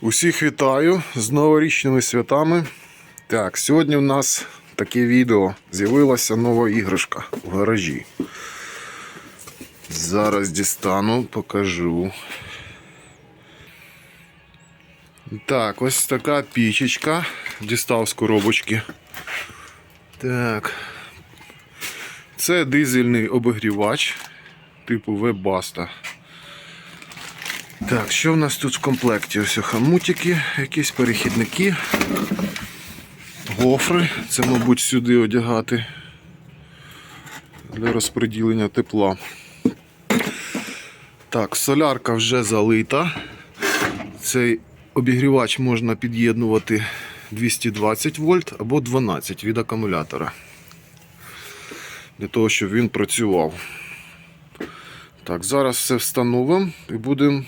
Усіх вітаю з новорічними святами. Так, сьогодні в нас таке відео. З'явилася нова іграшка в гаражі. Зараз дістану, покажу. Так, ось така пічечка. Дістав з коробочки. Так. Це дизельний обігрівач типу Webaста. Так, що в нас тут в комплекті? Ось хамутики, якісь перехідники, гофри. Це, мабуть, сюди одягати для розподілення тепла. Так, солярка вже залита. Цей обігрівач можна під'єднувати 220 вольт або 12 від акумулятора. Для того, щоб він працював. Так, зараз все встановимо і будемо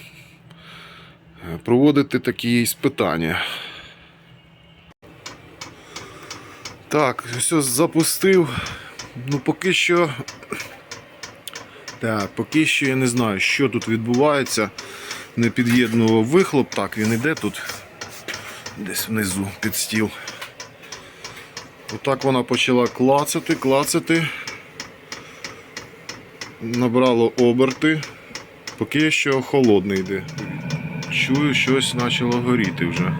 проводити такі іспитання. Так, все запустив. Ну, поки що. Так, поки що я не знаю, що тут відбувається. Не під'єднував вихлоп. Так, він іде тут. Десь внизу під стіл. Отак вона почала клацати, клацати. Набрало оберти. Поки що холодний йде. Чую, щось почало горіти вже.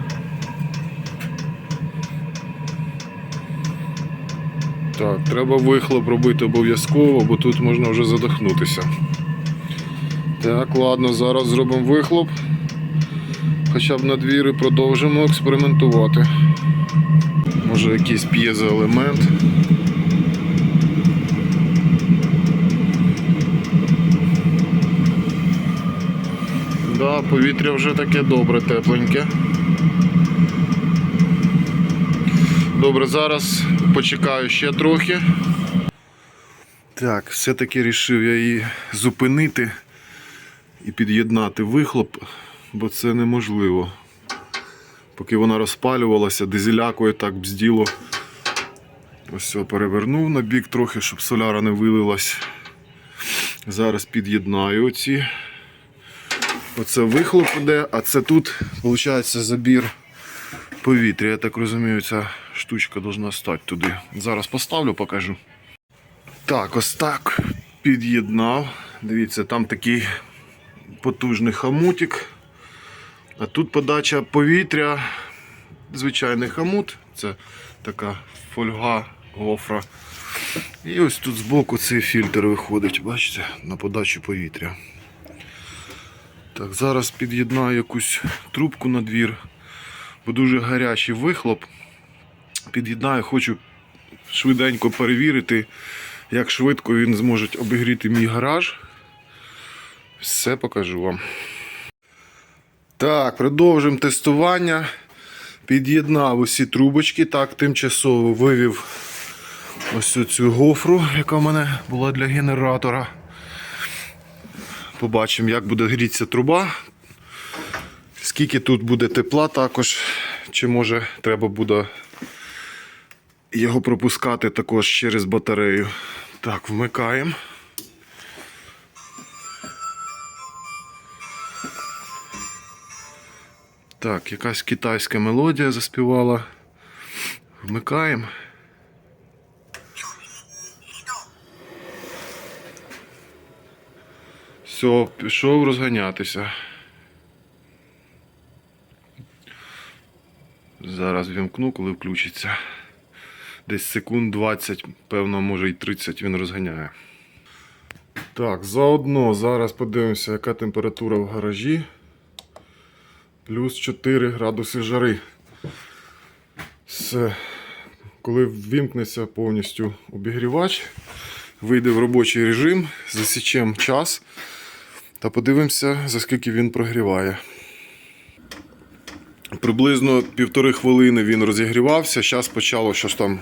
Так, треба вихлоп робити обов'язково, бо тут можна вже задохнутися. Так, ладно, зараз зробимо вихлоп. Хоча б на двір і продовжимо експериментувати. Може якийсь п'єзоелемент. Повітря вже таке добре, тепленьке. Добре, зараз почекаю ще трохи. Так, все-таки вирішив я її зупинити і під'єднати вихлоп, бо це неможливо. Поки вона розпалювалася, дизелякою так бзділо. Ось все, перевернув на бік трохи, щоб соляра не вилилась. Зараз під'єднаю оці. Оце вихлоп іде, а це тут, виходить, забір повітря. Я так розумію, ця штучка повинна стати туди. Зараз поставлю, покажу. Так, ось так під'єднав. Дивіться, там такий потужний хамутик. А тут подача повітря, звичайний хамут. Це така фольга гофра. І ось тут збоку цей фільтр виходить, бачите, на подачу повітря. Так, зараз під'єднаю якусь трубку на двір, бо дуже гарячий вихлоп. Під'єднаю, хочу швиденько перевірити, як швидко він зможе обігріти мій гараж. Все покажу вам. Так, продовжуємо тестування. Під'єднав усі трубочки, так, тимчасово вивів ось цю гофру, яка в мене була для генератора. Побачимо, як буде грітися труба. Скільки тут буде тепла також, чи може треба буде його пропускати також через батарею. Так, вмикаємо. Так, якась китайська мелодія заспівала. Вмикаємо. Все, пішов розганятися. Зараз вімкну, коли включиться. Десь секунд 20, певно, може і 30 він розганяє. Так, заодно зараз подивимося, яка температура в гаражі. Плюс 4 градуси жари. Все. Коли ввімкнеться повністю обігрівач, вийде в робочий режим, засічемо час та подивимося, за скільки він прогріває. Приблизно півтори хвилини він розігрівався. Зараз почало щось там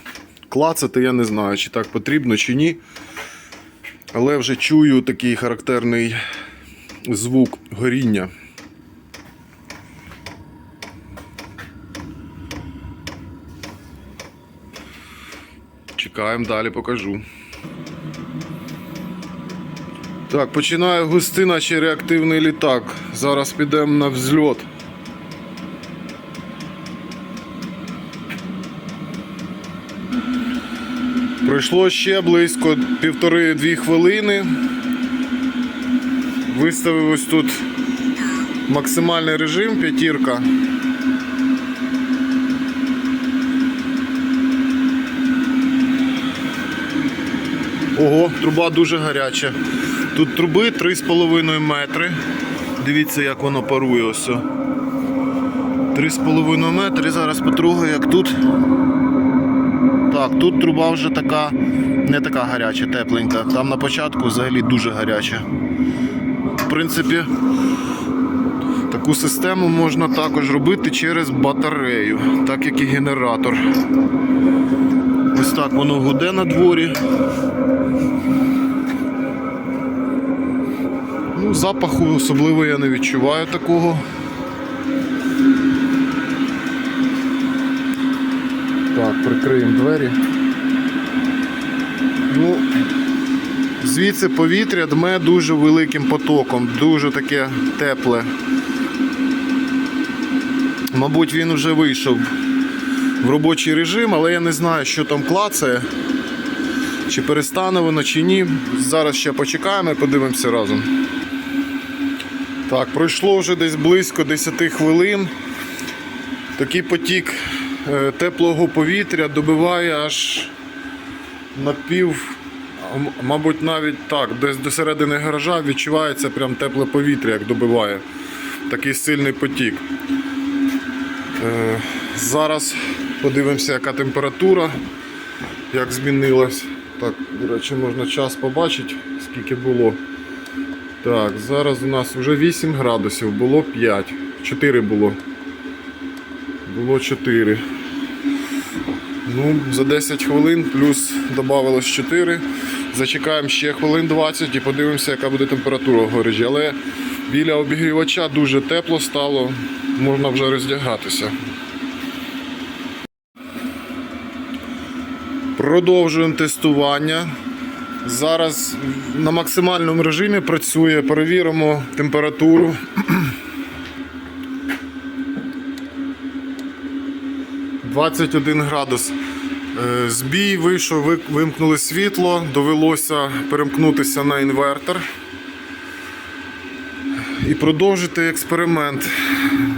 клацати. Я не знаю, чи так потрібно, чи ні. Але вже чую такий характерний звук горіння. Чекаємо далі, покажу. Так, починає густи, наче реактивний літак. Зараз підемо на взльот. Пройшло ще близько півтори-дві хвилини. Виставив ось тут максимальний режим п'ятірка. Ого, труба дуже гаряча. Тут труби 3,5 метри. Дивіться, як воно парує ось. 3,5 метри. Зараз потрогаю, як тут. Так, тут труба вже така, не така гаряча, тепленька. Там на початку взагалі дуже гаряча. В принципі, таку систему можна також робити через батарею, так як і генератор. Ось так воно гуде на дворі. Ну, запаху особливо я не відчуваю такого. Так, прикриємо двері. Ну, звідси повітря дме дуже великим потоком, дуже таке тепле. Мабуть, він вже вийшов в робочий режим, але я не знаю, що там клацає. Чи перестане воно, чи ні. Зараз ще почекаємо і подивимося разом. Так, пройшло вже десь близько 10 хвилин. Такий потік е, теплого повітря добиває аж на пів, мабуть, навіть так, десь до середини гаража відчувається прям тепле повітря, як добиває. Такий сильний потік. Е, Зараз подивимося, яка температура, як змінилась. Так, до речі, можна час побачити, скільки було. Так, зараз у нас вже 8 градусів, було 5. 4 було. Було 4. Ну, за 10 хвилин плюс додавалось 4. Зачекаємо ще хвилин 20 і подивимося, яка буде температура в гаражі. Але біля обігрівача дуже тепло стало, можна вже роздягатися. Продовжуємо тестування. Зараз на максимальному режимі працює, перевіримо температуру. «21 градус. Е, Збій вийшов, вимкнули світло, довелося перемкнутися на інвертор і продовжити експеримент.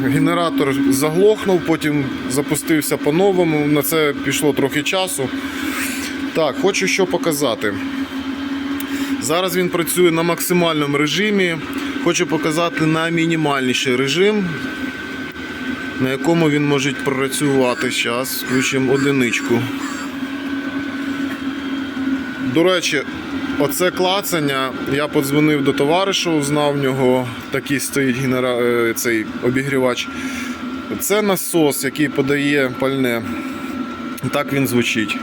Генератор заглохнув, потім запустився по-новому. На це пішло трохи часу. Так, хочу що показати. Зараз він працює на максимальному режимі. Хочу показати на мінімальніший режим, на якому він може працювати. Зараз включимо одиничку. До речі, оце клацання. Я подзвонив до товариша, узнав в нього такий стоїть генера... е, цей обігрівач. Це насос, який подає пальне. Так він звучить.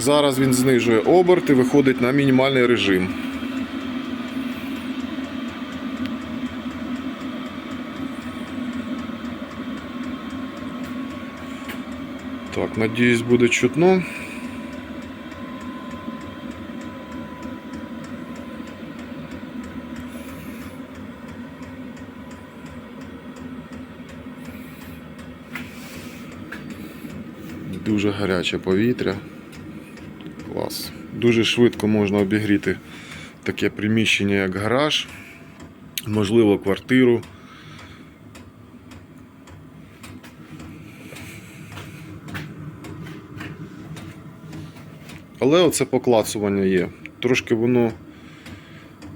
Зараз він знижує оберти, виходить на мінімальний режим. Так, надіюсь, буде чутно. Дуже гаряче повітря. Дуже швидко можна обігріти таке приміщення, як гараж, можливо, квартиру. Але оце поклацування є. Трошки воно,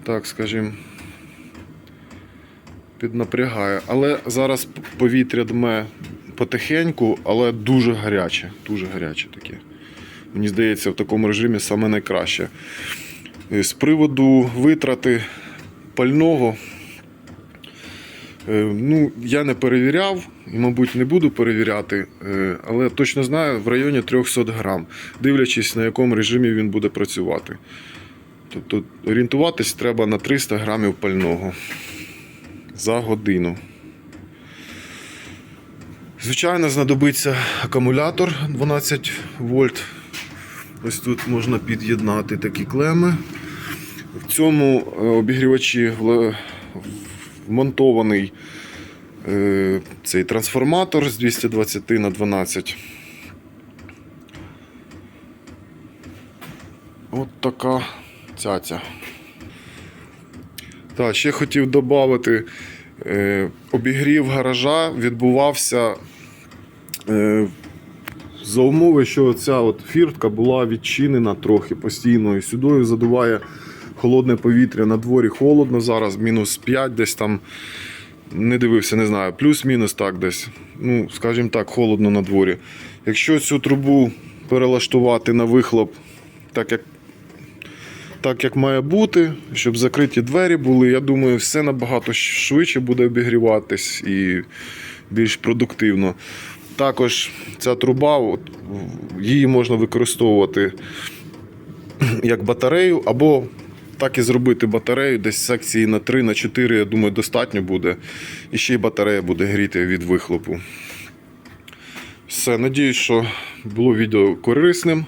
так скажімо, піднапрягає. Але зараз повітря дме потихеньку, але дуже гаряче. Дуже гаряче таке. Мені здається, в такому режимі саме найкраще. Е, З приводу витрати пального, е, ну, я не перевіряв і, мабуть, не буду перевіряти, е, але точно знаю в районі 300 грам, дивлячись, на якому режимі він буде працювати. Тобто орієнтуватись треба на 300 грамів пального за годину. Звичайно, знадобиться акумулятор 12 вольт. Ось тут можна під'єднати такі клеми. В цьому е, обігрівачі вмонтований е, цей трансформатор з 220 на 12. От така цяця. Так, ще хотів додати, е, обігрів гаража відбувався за умови, що ця от фіртка була відчинена трохи постійно і сюди задуває холодне повітря. На дворі холодно зараз, мінус 5 десь там. Не дивився, не знаю, плюс-мінус так десь. Ну, скажімо так, холодно на дворі. Якщо цю трубу перелаштувати на вихлоп, так як, так як має бути, щоб закриті двері були, я думаю, все набагато швидше буде обігріватись і більш продуктивно. Також ця труба, от, її можна використовувати як батарею, або так і зробити батарею десь секції на 3, на 4, я думаю, достатньо буде. І ще й батарея буде гріти від вихлопу. Все, надіюсь, що було відео корисним.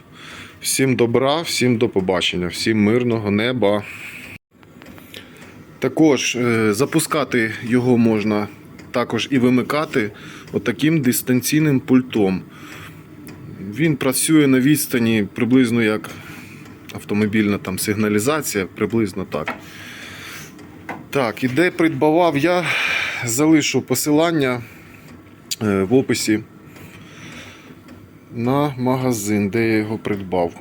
Всім добра, всім до побачення, всім мирного неба. Також е, запускати його можна також і вимикати отаким дистанційним пультом. Він працює на відстані приблизно як автомобільна там сигналізація, приблизно так. Так, і де придбавав я, залишу посилання е, в описі на магазин, де я його придбав.